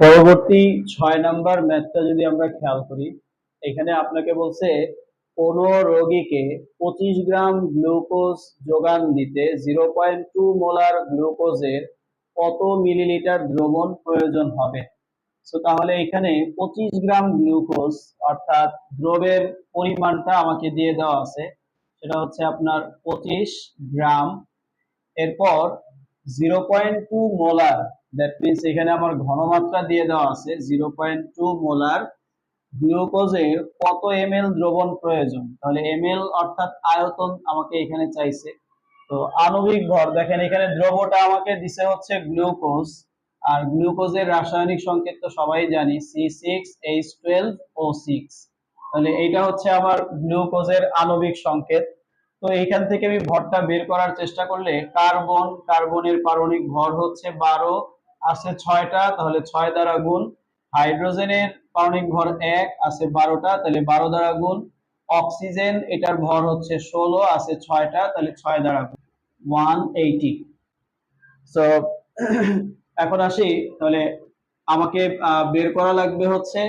পরবর্তী ছয় নাম্বার ম্যাথটা যদি আমরা খেয়াল করি, এখানে আপনাকে বলছে, কোন রোগীকে পঁচিশ গ্রাম গ্লুকোজ যোগান দিতে জিরো পয়েন্ট টু মোলার গ্লুকোজের কত মিলিলিটার দ্রবণ প্রয়োজন হবে? তো তাহলে এখানে পঁচিশ গ্রাম গ্লুকোজ, অর্থাৎ দ্রবের পরিমাণটা আমাকে দিয়ে দেওয়া আছে, সেটা হচ্ছে আপনার পঁচিশ গ্রাম, এরপর zero point two molar that means এখানে আমার ঘনমাত্রা দিয়ে দেওয়া আছে জিরো পয়েন্ট টু মোলার গ্লুকোজের কত এম দ্রবণ প্রয়োজন? তাহলে এম অর্থাৎ আয়তন আমাকে এখানে চাইছে। তো আণবিক ভর, দেখেন এখানে দ্রবটা আমাকে দিছে হচ্ছে গ্লুকোজ আর গ্লুকোজের রাসায়নিক সংকেত তো সবাই জানি C six H twelve O six তাহলে এইটা হচ্ছে আমার গ্লুকোজের আণবিক সংকেত। তো এইখান থেকে আমি ভরটা বের করার চেষ্টা করলে কার্বন কার্বনের পারমাণবিক ভর হচ্ছে বারো আছে ছয়টা, তাহলে ছয় দ্বারা গুণ হাইড্রোজেনের পারমাণবিক ভর এক আছে বারোটা, তাহলে বারো দ্বারা গুণ অক্সিজেন, এটার ভর হচ্ছে ষোলো, আছে ছয়টা, তাহলে ছয় দ্বারা গুণ ওয়ান এইটি। সো এখন আসি, তাহলে আমাকে বের করা লাগবে হচ্ছে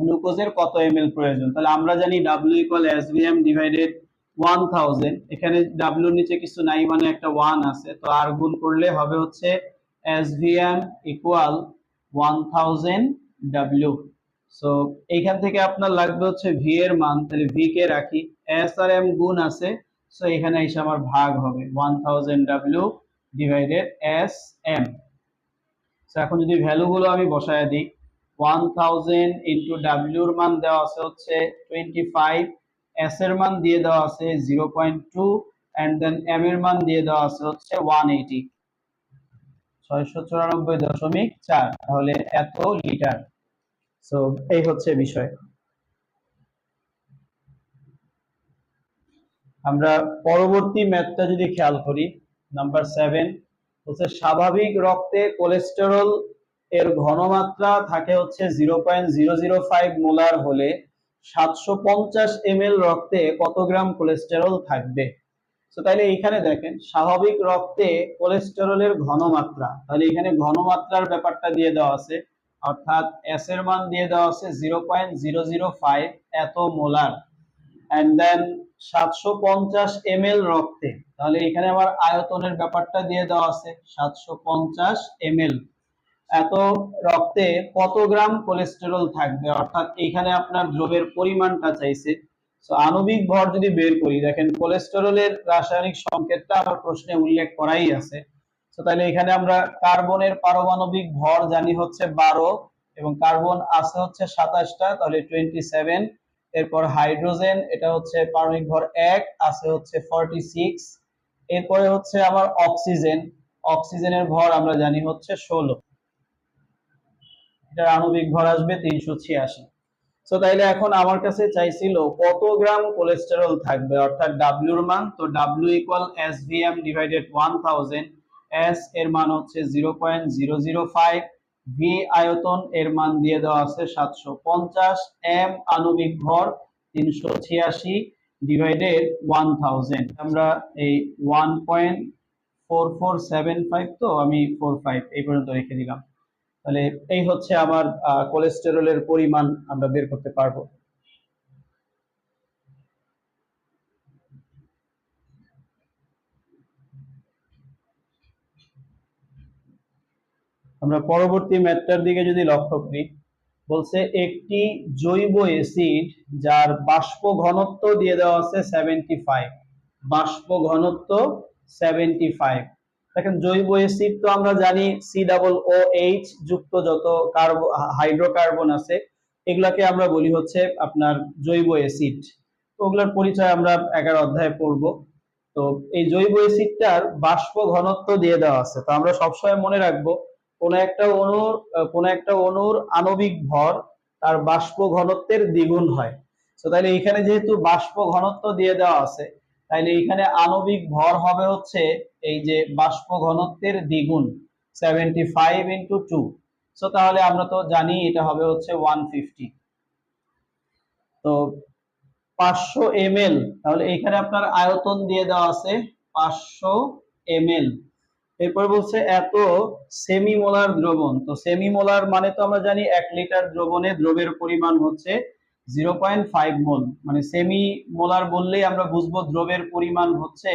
গ্লুকোজের কত এম প্রয়োজন। তাহলে আমরা জানি W equal S V M divided one thousand এখানে ডাব্লিউর নিচে কিছু নাই মানে একটা ওয়ান আছে, তো আর গুণ করলে হবে হচ্ছে S V M equal one thousand W so এইখান থেকে আপনার লাগবে হচ্ছে ভি এর মান, তাহলে ভি কে রাখি। এস আর এম গুণ আছে সো এখানে এসে আমার ভাগ হবে one thousand W divided S M তো এখন যদি ভ্যালুগুলো আমি বসায় দিই ওয়ান থাউজেন্ড ইন্টু ডাব্লিউর মান দেওয়া আছে হচ্ছে টোয়েন্টি ফাইভ এস এর মান দিয়ে দেওয়া আছে zero point two and then M এর মান দিয়ে দেওয়া আছে হচ্ছে ওয়ান এইটি তাহলে এত লিটার। সো এই হচ্ছে বিষয়। আমরা পরবর্তী ম্যাথটা যদি খেয়াল করি নাম্বার সেভেন হচ্ছে স্বাভাবিক রক্তে কোলেস্টেরল এর ঘনমাত্রা থাকে হচ্ছে zero point zero zero five molar হলে সাতশো পঞ্চাশ এম রক্তে কত গ্রাম কোলেস্টেরল থাকবে? তো তাহলে এখানে দেখেন, স্বাভাবিক রক্তে কোলেস্টেরলের ঘনমাত্রা। তাহলে এখানে ঘনমাত্রার ব্যাপারটা দিয়ে দেওয়া আছে। অর্থাৎ এস এর মান দিয়ে দেওয়া আছে zero point zero zero five এত মোলার অ্যান্ড দেন সাতশো পঞ্চাশ এম রক্তে। তাহলে এখানে আমার আয়তনের ব্যাপারটা দিয়ে দেওয়া আছে সাতশো পঞ্চাশ এম এত রক্তে কত গ্রাম কোলেস্টেরল থাকবে? অর্থাৎ এখানে আপনার দ্রবের পরিমাণটা চাইছে আণবিক ভর যদি বের করি, দেখেন কোলেস্টেরলের রাসায়নিক সংকেতটা আমার প্রশ্নে উল্লেখ করাই আছে। তো তাহলে এখানে আমরা কার্বনের পারমাণবিক ভর জানি হচ্ছে বারো এবং কার্বন আছে হচ্ছে সাতাশটা, তাহলে টোয়েন্টি সেভেন এরপর হাইড্রোজেন এটা হচ্ছে পারমাণবিক ভর এক, আছে হচ্ছে ফর্টি সিক্স এরপরে হচ্ছে আমার অক্সিজেন অক্সিজেনের ভর আমরা জানি হচ্ছে ষোলো। এটার আণবিক ভর আসবে তিনশো ছিয়াশি। তো তাইলে এখন আমার কাছে চাইছিল কত গ্রাম কোলেস্টেরল থাকবে? অর্থাৎ ডাব্লিউর মান, তো ডাব্লিউ ইকুয়াল এস ডিভাইডেড এর মান হচ্ছে zero point zero zero five V আয়তন এর মান দিয়ে দেওয়া আছে সাতশো পঞ্চাশ এম আণবিক ভর তিনশো ছিয়াশি ডিভাইডেড ওয়ান থাউজেন্ড আমরা এই one point four four seven five তো আমি ফোর ফাইভ এই পর্যন্ত রেখে দিলাম। তাহলে এই হচ্ছে আমার কোলেস্টেরলের পরিমাণ আমরা বের করতে পারব। আমরা পরবর্তী ম্যাথটার দিকে যদি লক্ষ্য করি, বলছে একটি জৈব অ্যাসিড যার বাষ্প ঘনত্ব দিয়ে দেওয়া আছে সেভেন্টি ফাইভ। বাষ্প ঘনত্ব সেভেন্টি ফাইভ। দেখেন জৈব অ্যাসিড তো আমরা জানি সি ডাবল ও এইচ যুক্ত যত কার্বো, হাইড্রোকার্বন আছে, এগুলাকে আমরা বলি হচ্ছে আপনার জৈব অ্যাসিড। তো ওগুলোর পরিচয় আমরা এগারো অধ্যায়ে পড়ব। তো এই জৈব অ্যাসিডটার বাষ্প ঘনত্ব দিয়ে দেওয়া আছে। তো আমরা সবসময় মনে রাখব, কোন একটা অণুর কোন একটা অণুর আণবিক ভর তার বাষ্প ঘনত্বের দ্বিগুণ হয়। তো তাহলে এখানে যেহেতু বাষ্প ঘনত্ব দিয়ে দেওয়া আছে তাহলে এখানে আণবিক ভর হবে হচ্ছে এই যে বাষ্প ঘনত্বের দ্বিগুণ seventy five into two so তাহলে আমরা তো জানি এটা হবে হচ্ছে ওয়ান ফিফটি তো পাঁচশো এম তাহলে এখানে আপনার আয়তন দিয়ে দেওয়া আছে পাঁচশো এম এরপর বলছে এত সেমি মোলার দ্রবণ, তো সেমি মোলার মানে তো আমরা জানি এক লিটার দ্রবণে দ্রবের পরিমাণ হচ্ছে জিরো পয়েন্ট ফাইভ মোল মানে সেমি মোলার বললেই আমরা বুঝব দ্রবের পরিমাণ হচ্ছে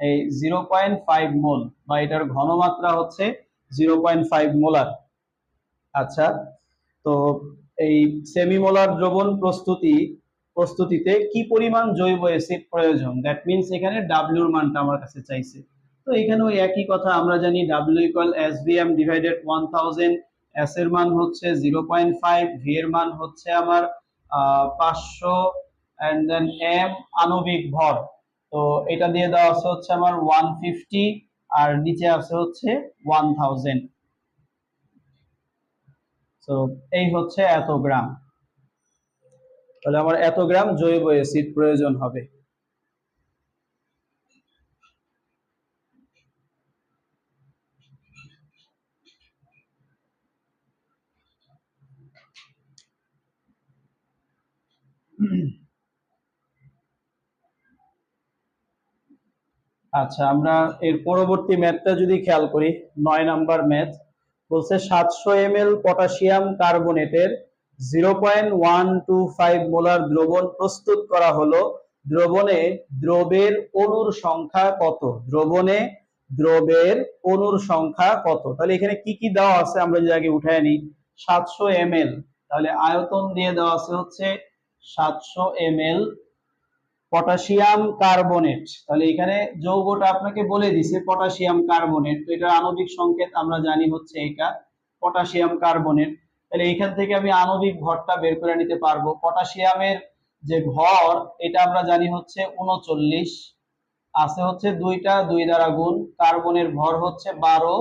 এই জিরো পয়েন্ট ফাইভ মোল বা এটার ঘনমাত্রা হচ্ছে জিরো পয়েন্ট ফাইভ মোলার আচ্ছা তো এই সেমি মোলার দ্রবণ প্রস্তুতি, প্রস্তুতিতে কি পরিমাণ জৈব অ্যাসিড প্রয়োজন? দ্যাট মিনস এখানে ডাব্লিউর মানটা আমার কাছে চাইছে। তো এখানে ওই একই কথা, আমরা জানি W equal S V M divided one thousand S এর মান হচ্ছে জিরো পয়েন্ট ফাইভ ভি এর মান হচ্ছে আমার পাঁচশো অ্যান্ড দেন এম আণবিক ভর। তো এটা দিয়ে দেওয়া আছে হচ্ছে আমার ওয়ান ফিফটি আর নিচে আছে হচ্ছে ওয়ান থাউজেন্ড তো এই হচ্ছে এত গ্রাম। তাহলে আমার এত গ্রাম জৈব অ্যাসিড প্রয়োজন হবে। আচ্ছা আমরা এর পরবর্তী ম্যাথটা যদি খেয়াল করি, নয় নাম্বার ম্যাথ, বলছে সাতশো এম পটাশিয়াম কার্বনেটের জিরো পয়েন্ট মোলার দ্রবণ প্রস্তুত করা হলো। দ্রবণে দ্রবের অণুর সংখ্যা কত? দ্রবণে দ্রবের অণুর সংখ্যা কত? তাহলে এখানে কি কি দেওয়া আছে আমরা যদি আগে উঠায় নিই, সাতশো এম তাহলে আয়তন দিয়ে দেওয়া আছে হচ্ছে সাতশো এম পটাশিয়াম কার্বনেট। তাহলে এখানে যৌগটা আপনাকে বলে দিছে পটাশিয়াম কার্বনেট। তো এটার আণবিক সংকেত আমরা জানি হচ্ছে এটা পটাশিয়াম কার্বনেট। তাহলে এখান থেকে আমি আণবিক বের করে নিতে পারব। পটাশিয়ামের যে ভর, এটা আমরা জানি হচ্ছে উনচল্লিশ। আছে হচ্ছে দুইটা, দুই দ্বারা গুণ। কার্বনের ভর হচ্ছে বারো।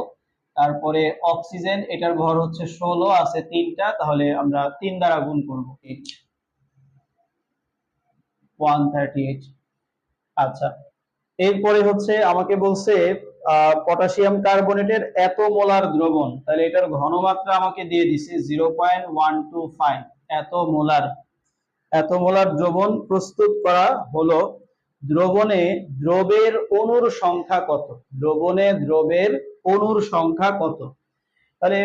তারপরে অক্সিজেন, এটার ভর হচ্ছে ষোলো, আছে তিনটা। তাহলে আমরা তিন দ্বারা গুণ করব। ওয়ান থার্টি এইট আচ্ছা এরপরে হচ্ছে আমাকে বলছে পটাশিয়াম কার্বনেটের এত মোলার দ্রবণ, তাহলে এটার ঘনমাত্রা আমাকে দিয়ে দিছে zero point one two five এত মোলার এত মোলার দ্রবণ প্রস্তুত করা হলো, দ্রবণে দ্রবের অণুর সংখ্যা কত? দ্রবণে দ্রবের অণুর সংখ্যা কত? তাহলে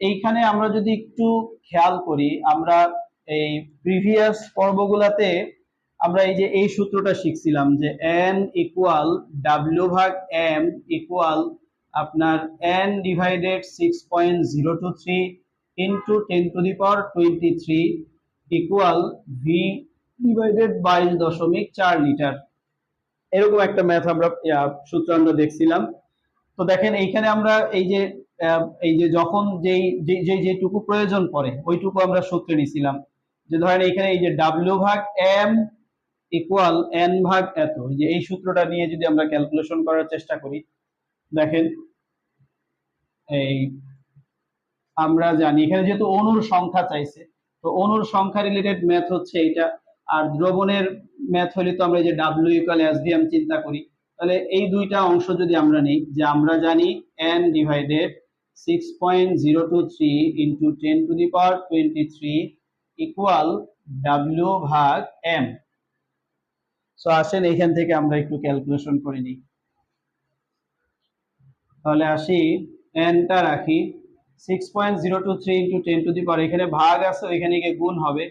এইখানে আমরা যদি একটু খেয়াল করি, আমরা এই প্রিভিয়াস পর্বগুলাতে আমরা এই যে এই সূত্রটা শিখছিলাম যে এন ইকুয়াল ডাব্লিউ ভাগ এম ইকুয়াল আপনার N divided six point zero two three into ten to the power twenty three equal V divided বাইশ দশমিক চার লিটার এরকম একটা ম্যাথ আমরা সূত্র আমরা দেখছিলাম। তো দেখেন, এইখানে আমরা এই যে এই যে যখন যেই, যে যেটুকু প্রয়োজন পড়ে, ওইটুকু আমরা সূত্রে নিছিলাম। যে ধরেন এখানে এই যে ডাব্লিউ ভাগ এম ইকুয়াল এন ভাগ এত। যে এই সূত্রটা নিয়ে যদি আমরা ক্যালকুলেশন করার চেষ্টা করি, দেখেন, এই আমরা জানি, এখানে যেহেতু অনুর সংখ্যা চাইছে, তো অনুর সংখ্যা রিলেটেড ম্যাথ হচ্ছে এইটা, আর দ্রবণের ম্যাথ হলে তো আমরা যে ডাব্লিউ ইকুয়াল এস দিয়ে চিন্তা করি। তাহলে এই দুইটা অংশ যদি আমরা নিই, যে আমরা জানি N divided six point zero two three into ten to the power twenty three equal W ভাগ এম সো আসেন এইখান থেকে আমরা একটু ক্যালকুলেশন করে নিই। তাহলে আসি এনটা রাখি। Six point zero two three into ten to the power এখানে ভাগ আছে, ওইখানে গিয়ে গুণ হবে।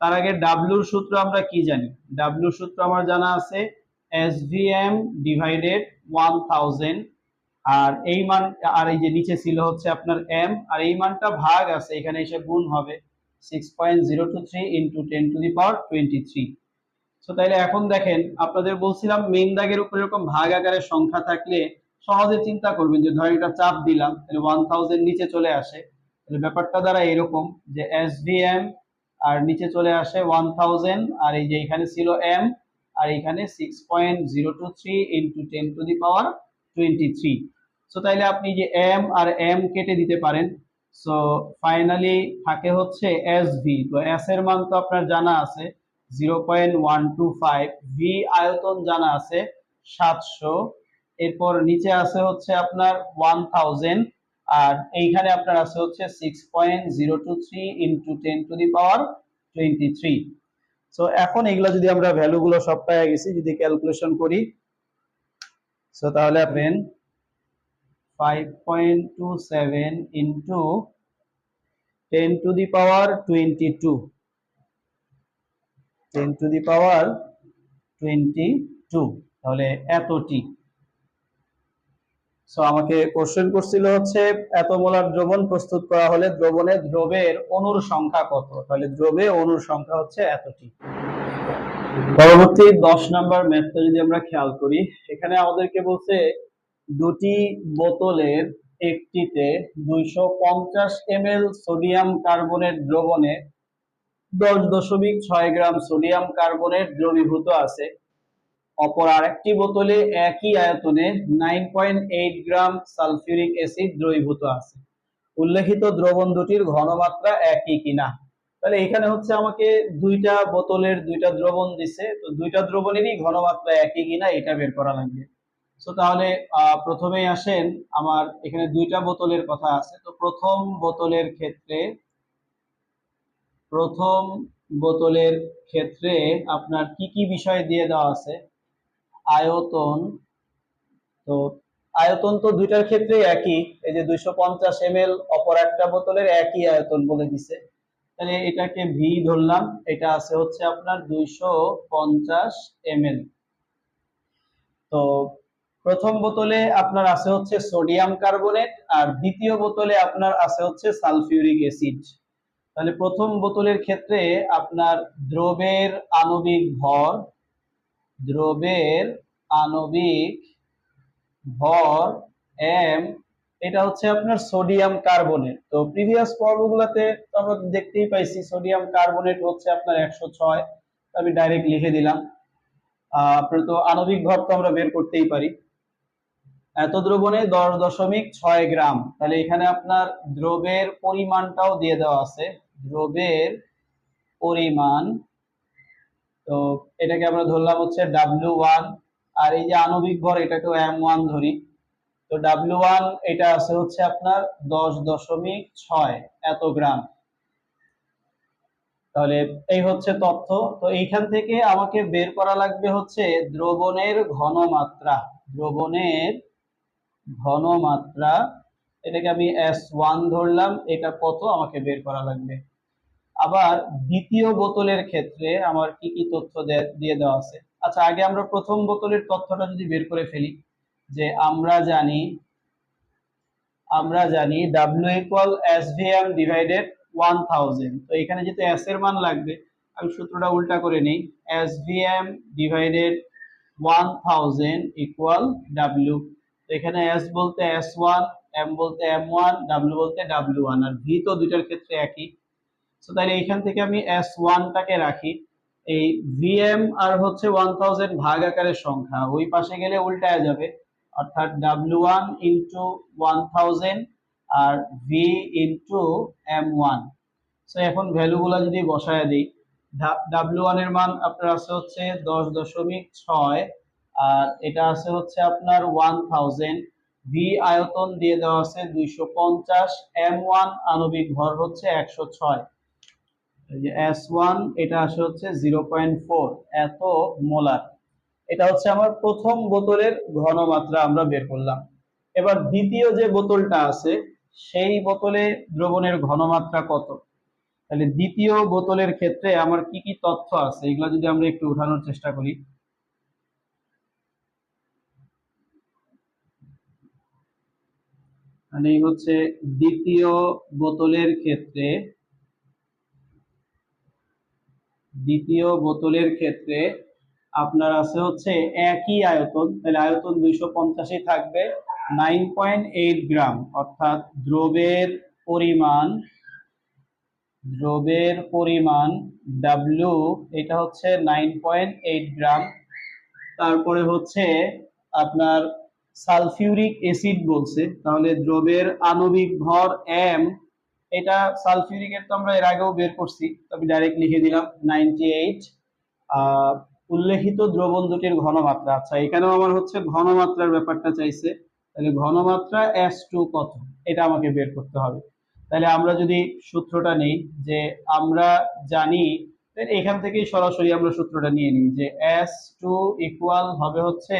তার আগে ডাব্লুর সূত্র আমরা কি জানি? ডাব্লুর সূত্র আমার জানা আছে S V M divided one thousand আর এই মান, আর এই যে নিচে ছিল হচ্ছে আপনার এম আর এই মানটা ভাগ আছে, এখানে এসে গুণ হবে। Six point zero two three into ten to the power twenty three তো তাইলে এখন দেখেন, আপনাদের বলছিলাম মেন দাগের উপর এরকম ভাগ আকারের সংখ্যা থাকলে সহজে চিন্তা করবেন যে, ধরেন এটা চাপ দিলাম, তাহলে ওয়ান থাউজেন্ড নিচে চলে আসে। তাহলে ব্যাপারটা দ্বারা এরকম যে এস এম আর নিচে চলে আসে ওয়ান থাউজেন্ড আর এই যে এখানে ছিল এম আর এখানে six point zero two three into ten to the power twenty three so তাইলে আপনি যে এম আর এম কেটে দিতে পারেন সো ফাইনালি থাকে হচ্ছে এস ভি তো এস এর মান তো আপনার জানা আছে। Zero point one two five V আয়তন জানা আছে সাতশো। এরপর নিচে আছে হচ্ছে আপনার ওয়ান থাউজেন্ড আর এইখানে আপনার আছে হচ্ছে six point zero two three into ten to the power twenty three. So এখন এগুলো যদি আমরা ভ্যালুগুলো সব গেছি, যদি ক্যালকুলেশন করি সো তাহলে আপনি five point two seven into ten to the power twenty two. Ten to the power twenty two তাহলে এতটি সো আমাকে কোশ্চেন করছিল হচ্ছে, এত মোলার দ্রবণ প্রস্তুত করা হলে দ্রবণে দ্রবের অণুর সংখ্যা কত? তাহলে দ্রবে অণুর সংখ্যা হচ্ছে এতটি পরবর্তী দশ নাম্বার ম্যাথটা যদি আমরা খেয়াল করি, এখানে আমাদেরকে বলছে দুটি বোতলের একটিতে দুইশো পঞ্চাশ এমএল সোডিয়াম কার্বনেট দ্রবণে দশ দশমিক ছয় গ্রাম সোডিয়াম কার্বনের দ্রবীভূত আছে। অপর আরেকটি বোতলে একই আয়তনে nine point eight gram sulphuric acid দ্রবীভূত আছে। উল্লেখিত দ্রবণ দুটির ঘনমাত্রা একই কিনা? তাহলে এখানে হচ্ছে আমাকে দুইটা বোতলের দুইটা দ্রবণ দিছে, তো দুইটা দ্রবণেরই ঘনমাত্রা একই কিনা এটা বের করা লাগবে। তো তাহলে প্রথমেই আসেন, আমার এখানে দুইটা বোতলের কথা আছে। তো প্রথম বোতলের ক্ষেত্রে প্রথম বোতলের ক্ষেত্রে আপনার কি কি বিষয় দিয়ে দেওয়া আছে? আয়তন, তো আয়তন তো দুইটার ক্ষেত্রে একই। এই যে দুইশো পঞ্চাশ এম অপর একটা বোতলের একই আয়তন বলে দিছে। তাহলে এটাকে ভি ধরলাম, এটা আছে হচ্ছে আপনার দুইশো পঞ্চাশ এম তো প্রথম বোতলে আপনার আছে হচ্ছে সোডিয়াম কার্বনেট, আর দ্বিতীয় বোতলে আপনার আছে হচ্ছে সালফিউরিক অ্যাসিড। তাহলে প্রথম বোতলের ক্ষেত্রে আপনার দ্রবের আণবিক ভর, দ্রবের আণবিক ভর এম এটা হচ্ছে আপনার সোডিয়াম কার্বনেট। তো প্রিভিয়াস পর্বগুলোতে তো আমরা দেখতেই পাইছি সোডিয়াম কার্বনেট হচ্ছে আপনার একশো ছয় আমি ডাইরেক্ট লিখে দিলাম। আপনার তো আণবিক ভর তো আমরা বের করতেই পারি। এত দ্রবণে দশ দশমিক ছয় গ্রাম, তাহলে এখানে আপনার দ্রবের পরিমাণটাও দিয়ে দেওয়া আছে। দ্রবের পরিমাণ। তো এটাকে আমরা ধরলাম হচ্ছে ডাব্লিউ ওয়ান আর এই যে আণবিক ভর, এটাকেও এম ওয়ান ধরি। তো ডাব্লিউ ওয়ান এটা আছে হচ্ছে আপনার দশ দশমিক ছয় এত গ্রাম। তাহলে এই হচ্ছে তথ্য। তো এইখান থেকে আমাকে বের করা লাগবে হচ্ছে দ্রবণের ঘনমাত্রা। দ্রবণের ঘনমাত্রা এটাকে আমি এস ওয়ান ধরলাম এটা কত আমাকে বের করা লাগবে। আবার দ্বিতীয় বোতলের ক্ষেত্রে আমার কি কি তথ্য দিয়ে দেওয়া আছে? আচ্ছা আগে আমরা প্রথম বোতলের তথ্যটা যদি বের করে ফেলি, যে আমরা জানি আমরা জানি W equal S V M divided one thousand তো এখানে যেহেতু এস এর মান লাগবে, আমি সূত্রটা উল্টা করে নিই। S V M divided one thousand equal W এখানে এস বলতে এস ওয়ান এম বলতে এম ওয়ান ডাব্লিউ বলতে ডাব্লিউ ওয়ান আর ভি তো দুইটার ক্ষেত্রে একই। তো তাহলে এইখান থেকে আমি এস ওয়ানটাকে রাখি। এই ভিএম আর হচ্ছে ওয়ান থাউজেন্ড ভাগ আকারের সংখ্যা, ওই পাশে গেলে উল্টায় যাবে। অর্থাৎ W one into one thousand আর V into M one so এখন ভ্যালুগুলো যদি বসায় দিই ডাব্লিউ ওয়ানের মান আপনার আছে হচ্ছে দশ দশমিক ছয়, আর এটা আছে হচ্ছে আপনার ওয়ান থাউজেন্ড ভি আয়তন দিয়ে দেওয়া আছে দুইশো পঞ্চাশ, এম ওয়ান আণবিক ভর হচ্ছে একশো ছয়। এস ওয়ান, এটা আসে হচ্ছে জিরো পয়েন্ট ফোর, এত মোলার। এটা হচ্ছে আমার প্রথম বোতলের ঘনমাত্রা আমরা বের করলাম। এবার দ্বিতীয় যে বোতলটা আছে, সেই বোতলে দ্রবণের ঘনমাত্রা কত? তাহলে দ্বিতীয় বোতলের ক্ষেত্রে আমার কি কি তথ্য আছে, এগুলো যদি আমরা একটু উঠানোর চেষ্টা করি। মানে হচ্ছে দ্বিতীয় বোতলের ক্ষেত্রে, দ্বিতীয় বোতলের ক্ষেত্রে আপনার আছে হচ্ছে একই আয়তন, তাহলে আয়তন দুইশো পঞ্চাশই থাকবে নাইন পয়েন্ট এইট গ্রাম, অর্থাৎ দ্রবের পরিমাণ দ্রবের পরিমাণ ডাব্লিউ এটা হচ্ছে নাইন পয়েন্ট এইট গ্রাম, তারপরে হচ্ছে আপনার সালফিউরিক অ্যাসিড বলছে। তাহলে দ্রবের আণবিক ভর এম এটা সালফিউরিকের তো আমরা এর আগেও বের করছি তবে ডাইরেক্ট লিখে দিলাম নাইনটি এইট উল্লেখিত দ্রবণ দুটির ঘনমাত্রা। আচ্ছা এখানেও আমার হচ্ছে ঘনমাত্রার ব্যাপারটা চাইছে। তাহলে ঘনমাত্রা এস টু কত? এটা আমাকে বের করতে হবে। তাহলে আমরা যদি সূত্রটা নেই, যে আমরা জানি এখান থেকেই সরাসরি আমরা সূত্রটা নিয়ে নিই, যে এস টু ইকুয়াল হবে হচ্ছে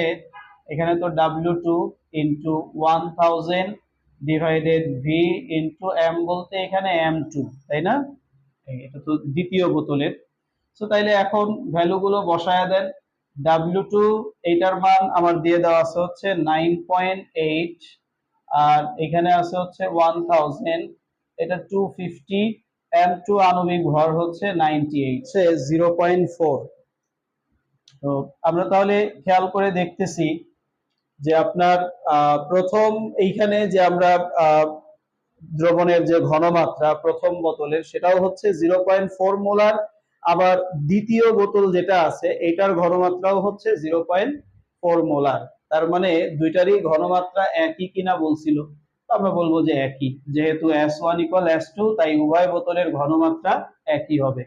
এখানে তো W two into one thousand divided V into M বলতে এখানে এম টু তাই না? এটা তো দ্বিতীয় বোতলের। সো তাইলে এখন ভ্যালুগুলো বসায় দেন। ডাব্লিউ টু এইটার মান আমার দিয়ে দেওয়া আছে হচ্ছে নাইন পয়েন্ট এইট আর এখানে আছে হচ্ছে ওয়ান থাউজেন্ড এটা টু ফিফটি এম টু আণবিক ভর হচ্ছে নাইনটি এইট সে জিরো পয়েন্ট ফোর তো আমরা তাহলে খেয়াল করে দেখতেছি যে আপনার প্রথম এইখানে যে আমরা দ্রবণের যে ঘনমাত্রা প্রথম বোতলের, সেটাও হচ্ছে জিরো পয়েন্ট ফোর মোলার। আবার দ্বিতীয় বোতল যেটা আছে, এটার ঘনমাত্রাও হচ্ছে জিরো পয়েন্ট ফোর মোলার। তার মানে দুইটারই ঘনমাত্রা একই কিনা বলছিল। আমরা বলব যে একই। যেহেতু S one equal S two, তাই উভয় বোতলের ঘনমাত্রা একই হবে।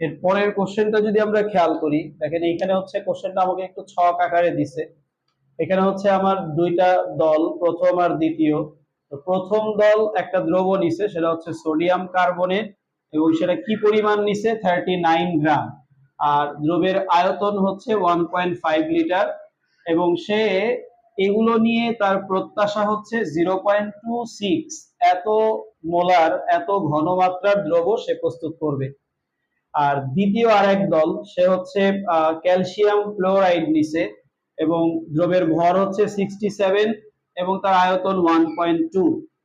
এর পরের কোশ্চেনটা যদি আমরা খেয়াল করি, দেখেন এইখানে হচ্ছে কোশ্চেনটা আমাকে একটু ছক আকারে দিছে। এখানে হচ্ছে আমার দুইটা দল, প্রথম আর দ্বিতীয়। তো প্রথম দল একটা দ্রব নিছে, সেটা হচ্ছে সোডিয়াম কার্বনেট, এবং সেটা কি পরিমাণ নিছে? থার্টি নাইন গ্রাম। আর দ্রবের আয়তন হচ্ছে ওয়ান পয়েন্ট ফাইভ লিটার, এবং সে এগুলো নিয়ে তার প্রত্যাশা হচ্ছে জিরো পয়েন্ট টু সিক্স এত মোলার, এত ঘনমাত্রার দ্রব সে প্রস্তুত করবে। আর দ্বিতীয় আরেক দল, সে হচ্ছে ক্যালসিয়াম ফ্লোরাইড নিছে। এবং দ্রবের ভর হচ্ছে সিক্সটি সেভেন এবং তার আয়তন ওয়ান পয়েন্ট টু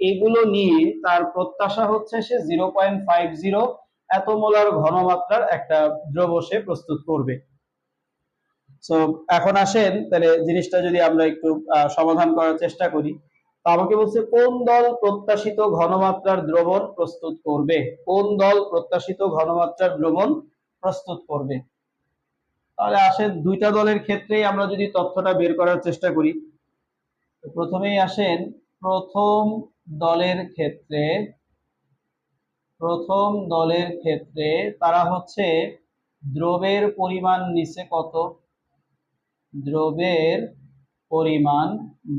এগুলো নিয়ে তার প্রত্যাশা হচ্ছে সে জিরো পয়েন্ট ফাইভ জিরো এত মোলার ঘনমাত্রার একটা দ্রব সে প্রস্তুত করবে। সো এখন আসেন, তাহলে জিনিসটা যদি আমরা একটু সমাধান করার চেষ্টা করি, তো আমাকে বলছে, কোন দল প্রত্যাশিত ঘনমাত্রার দ্রবণ প্রস্তুত করবে? কোন দল প্রত্যাশিত ঘনমাত্রার দ্রবণ প্রস্তুত করবে? তাহলে আসেন দুইটা দলের ক্ষেত্রেই আমরা যদি তথ্যটা বের করার চেষ্টা করি। প্রথমেই আসেন, প্রথম দলের ক্ষেত্রে, প্রথম দলের ক্ষেত্রে তারা হচ্ছে দ্রবের পরিমাণ নিচে কত? দ্রবের পরিমাণ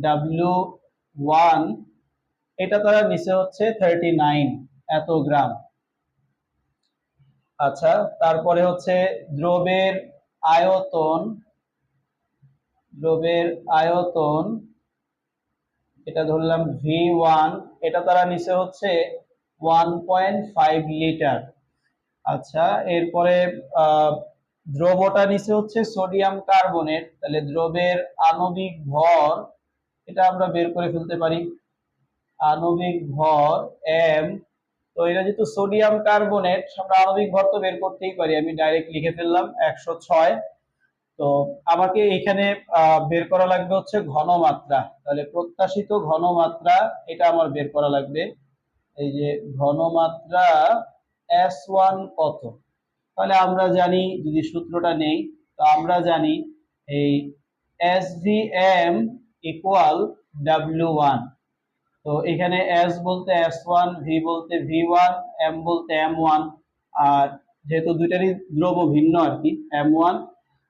ডাব্লিউ ওয়ান এটা তারা নিচে হচ্ছে থার্টি নাইন এত গ্রাম। আচ্ছা তারপরে হচ্ছে দ্রবের আয়তন দ্রবের আয়তন, এটা ধরলাম ভি ওয়ান এটা তারা নিচে হচ্ছে ওয়ান পয়েন্ট ফাইভ লিটার। আচ্ছা এরপরে দ্রবটা নিচে হচ্ছে সোডিয়াম কার্বনেট, তাহলে দ্রবের আণবিক ভর, এটা আমরা বের করে ফেলতে পারি। আণবিক ভর এম তো এটা যেহেতু সোডিয়াম কার্বনেট, আমরা আণবিক ভর তো বের করতেই পারি, আমি ডাইরেক্ট লিখে ফেললাম একশো ছয়। তো আমাকে এখানে বের করা লাগবে হচ্ছে ঘনমাত্রা। তাহলে প্রত্যাশিত ঘনমাত্রা, এটা আমার বের করা লাগবে। এই যে ঘনমাত্রা এস ওয়ান কত? তাহলে আমরা জানি, যদি সূত্রটা নেই, তো আমরা জানি এই S V M equal W one তো এখানে এস বলতে এস ওয়ান ভি বলতে ভি ওয়ান এম বলতে এম ওয়ান আর যেহেতু দুইটারই দ্রব ভিন্ন আর কি এম ওয়ান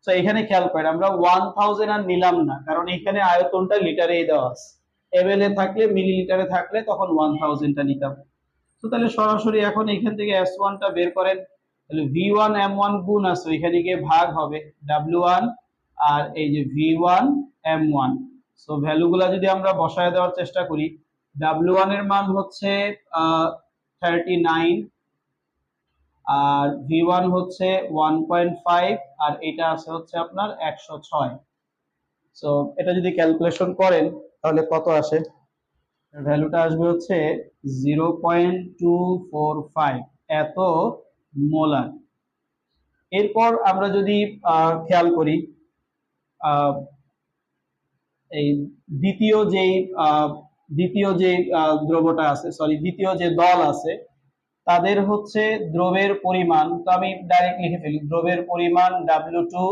তো এখানে খেয়াল করেন, আমরা ওয়ান থাউজেন্ড আর নিলাম না, কারণ এখানে আয়তনটা লিটারেই দেওয়া আছে। এমএল এ থাকলে মিলিলিটারে থাকলে তখন ওয়ান থাউজেন্ডটা নিতাম। তো তাহলে সরাসরি এখন এখান থেকে এস ওয়ানটা বের করেন, তাহলে ভি ওয়ান এম ওয়ান গুণ আছে এখানে গিয়ে ভাগ হবে ডাব্লিউ ওয়ান আর এই যে V one M one so ভ্যালুগুলা যদি আমরা বসায় দেওয়ার চেষ্টা করি ডাব্লিউ ওয়ানের মান হচ্ছে থার্টি নাইন আর ভি ওয়ান হচ্ছে ওয়ান পয়েন্ট ফাইভ আর এটা আছে হচ্ছে আপনার একশো ছয়। সো এটা যদি ক্যালকুলেশন করেন, তাহলে কত আসে? ভ্যালুটা আসবে হচ্ছে zero point two four five এত মোলার এরপর আমরা যদি খেয়াল করি এই দ্বিতীয় যেই দ্বিতীয় যে আহ, দ্রবটা আছে সরি দ্বিতীয় যে দল আছে তাদের হচ্ছে দ্রবের পরিমাণ তো আমি ডাইরেক্ট লিখে ফেলি দ্রবের পরিমাণ ডাব্লিউ টু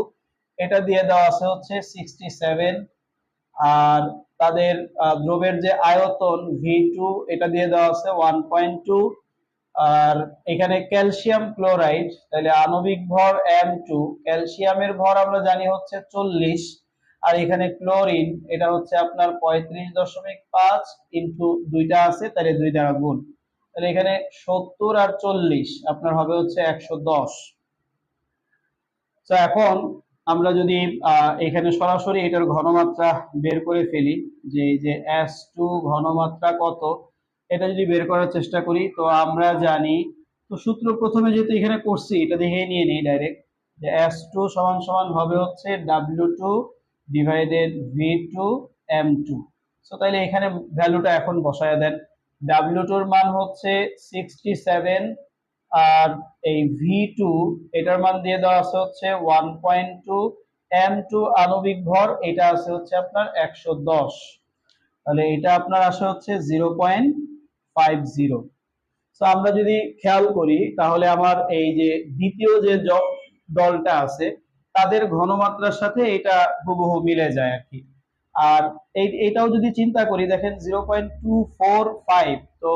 এটা দিয়ে দেওয়া আছে হচ্ছে সিক্সটি সেভেন আর তাদের দ্রবের যে আয়তন ভি টু এটা দিয়ে দেওয়া আছে ওয়ান পয়েন্ট টু আর এখানে ক্যালসিয়াম ক্লোরাইড তাহলে আণবিক ভর এম টু ক্যালসিয়ামের ভর আমরা জানি হচ্ছে চল্লিশ আর এখানে ক্লোরিন এটা হচ্ছে আপনার পঁয়ত্রিশ দশমিক পাঁচ ইন্টু দুইটা আছে, তাহলে দুই দ্বারা গুণ। তাহলে এখানে সত্তর আর চল্লিশ, আপনার হবে হচ্ছে একশো দশ। তো এখন আমরা যদি এখানে সরাসরি এটার ঘনমাত্রা বের করে ফেলি, যে যে এস টু ঘনমাত্রা কত, এটা যদি বের করার চেষ্টা করি, তো আমরা জানি, তো সূত্র প্রথমে যেহেতু এখানে করছি, এটা দেখে নিয়ে নিই ডাইরেক্ট যে এস টু সমান সমান হবে হচ্ছে W two divided V two M two so তাহলে এখানে ভ্যালুটা এখন বসায় দেন। ডাব্লিউ টুর মান হচ্ছে সিক্সটি সেভেন আর এই ভি টু এটার মান দিয়ে দেওয়া আছে হচ্ছে one point two M two আণবিক ভর, এটা আছে হচ্ছে আপনার একশো দশ। তাহলে এটা আপনার আসে হচ্ছে জিরো পয়েন্ট ফাইভ জিরো তো আমরা যদি খেয়াল করি, তাহলে আমার এই যে দ্বিতীয় যে দলটা আছে তাদের ঘনমাত্রার সাথে এটা হুবহু মিলে যায় আর কি। আর এই, এটাও যদি চিন্তা করি, দেখেন zero point two four five তো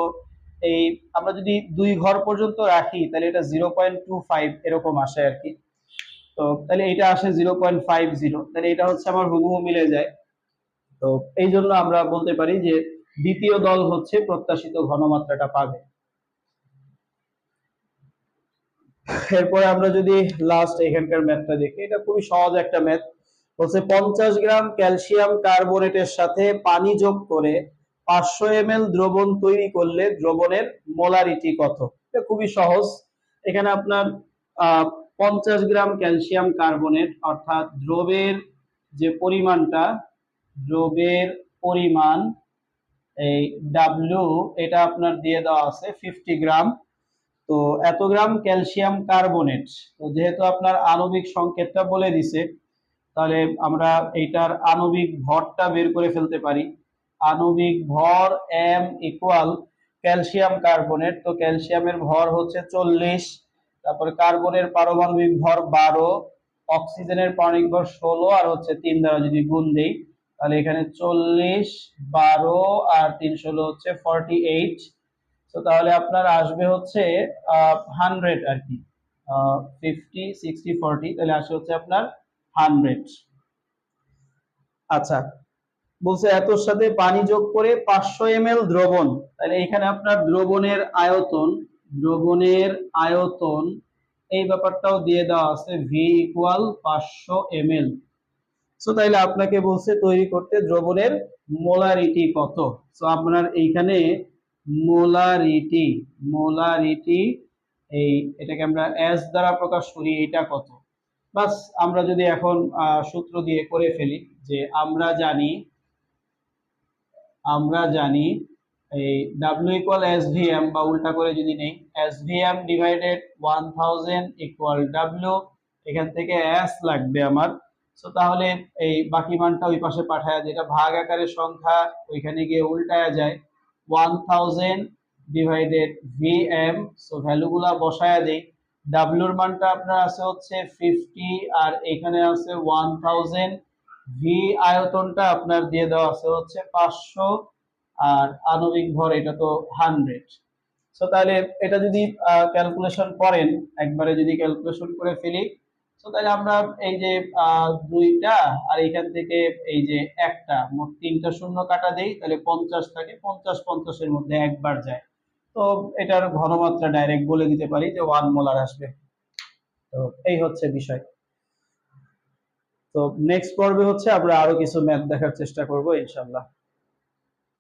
এই আমরা যদি দুই ঘর পর্যন্ত রাখি, তাহলে এটা জিরো পয়েন্ট টু ফাইভ এরকম আসে আর কি। তো তাহলে এটা আসে জিরো পয়েন্ট ফাইভ জিরো তাহলে এটা হচ্ছে আমার হুবহু মিলে যায়। তো এই জন্য আমরা বলতে পারি যে দ্বিতীয় দল হচ্ছে প্রত্যাশিত ঘনমাত্রাটা পাবে। এরপরে আমরা যদি লাস্ট এখানকার ম্যাথটা দেখি, এটা খুবই সহজ একটা ম্যাথ। বলছে পঞ্চাশ গ্রাম ক্যালসিয়াম কার্বনেটের সাথে পানি যোগ করে পাঁচশো এম দ্রবণ তৈরি করলে দ্রবণের মোলারিটি কত? এটা খুবই সহজ। এখানে আপনার পঞ্চাশ গ্রাম ক্যালসিয়াম কার্বনেট, অর্থাৎ দ্রবের যে পরিমাণটা, দ্রবের পরিমাণ, এই ডাব্লিউ এটা আপনার দিয়ে দেওয়া আছে ফিফটি গ্রাম। তো এত গ্রাম ক্যালসিয়াম কার্বনেট, তো যেহেতু আপনার আণবিক সংকেতটা বলে দিছে, তাহলে আমরা এইটার আণবিক ভরটা বের করে ফেলতে পারি। আণবিক ভর এম ইকুয়াল ক্যালসিয়াম কার্বনেট, তো ক্যালসিয়ামের ভর হচ্ছে চল্লিশ, তারপরে কার্বনের পারমাণবিক ভর বারো, অক্সিজেনের পারমাণবিক ভর ষোলো, আর হচ্ছে তিন দ্বারা যদি গুণ দেই, তাহলে এখানে চল্লিশ, বারো, আর তিন ষোলো হচ্ছে ফর্টি এইট তো তাহলে আপনার আসবে হচ্ছে হান্ড্রেড আর কি। ফিফটি সিক্সটি ফর্টি তাহলে আসে হচ্ছে আপনার হান্ড্রেড আচ্ছা বলছে এতর সাথে পানি যোগ করে পাঁচশো এম দ্রবণ। তাহলে এখানে আপনার দ্রবণের আয়তন দ্রবণের আয়তন, এই ব্যাপারটাও দিয়ে দেওয়া আছে ভি ইকুয়াল পাঁচশো এম এল সো তাইলে আপনাকে বলছে তৈরি করতে দ্রবণের মোলারিটি কত? সো আপনার এইখানে মোলারিটি মোলারিটি, এই এটাকে আমরা এস দ্বারা প্রকাশ করি এটা কত? বাস আমরা যদি এখন সূত্র দিয়ে করে ফেলি যে আমরা জানি আমরা জানি এই W equal S V M বা উল্টা করে যদি নেই S V M divided one thousand equal W এখান থেকে এস লাগবে আমার। সো তাহলে এই বাকি মানটা ওই পাশে পাঠায় যেটা ভাগ আকারের সংখ্যা, ওইখানে গিয়ে উল্টায়া যায়। One thousand divided V M so ভ্যালুগুলা বসায়া দেই। ডাব্লিউর মানটা আপনার আছে হচ্ছে ফিফটি আর এখানে আছে ওয়ান থাউজেন্ড ভি আয়তনটা আপনার দিয়ে দেওয়া আছে হচ্ছে পাঁচশো, আর আণবিক ভর এটা তো হান্ড্রেড সো তাহলে এটা যদি ক্যালকুলেশন করেন, একবারে যদি ক্যালকুলেশন করে ফেলি তো তাহলে আমরা এই যে দুইটা আর থেকে এই যে একটা, মোট তিনটা শূন্য কাটা দেই, তাহলে পঞ্চাশ থাকে, পঞ্চাশ পঞ্চাশের মধ্যে একবার যায়। তো এটার ঘনমাত্রা ডাইরেক্ট বলে দিতে পারি যে ওয়ান মোলার আসবে। তো এই হচ্ছে বিষয়। তো নেক্সট পর্বে হচ্ছে আমরা আরও কিছু ম্যাথ দেখার চেষ্টা করব, ইনশাল্লাহ।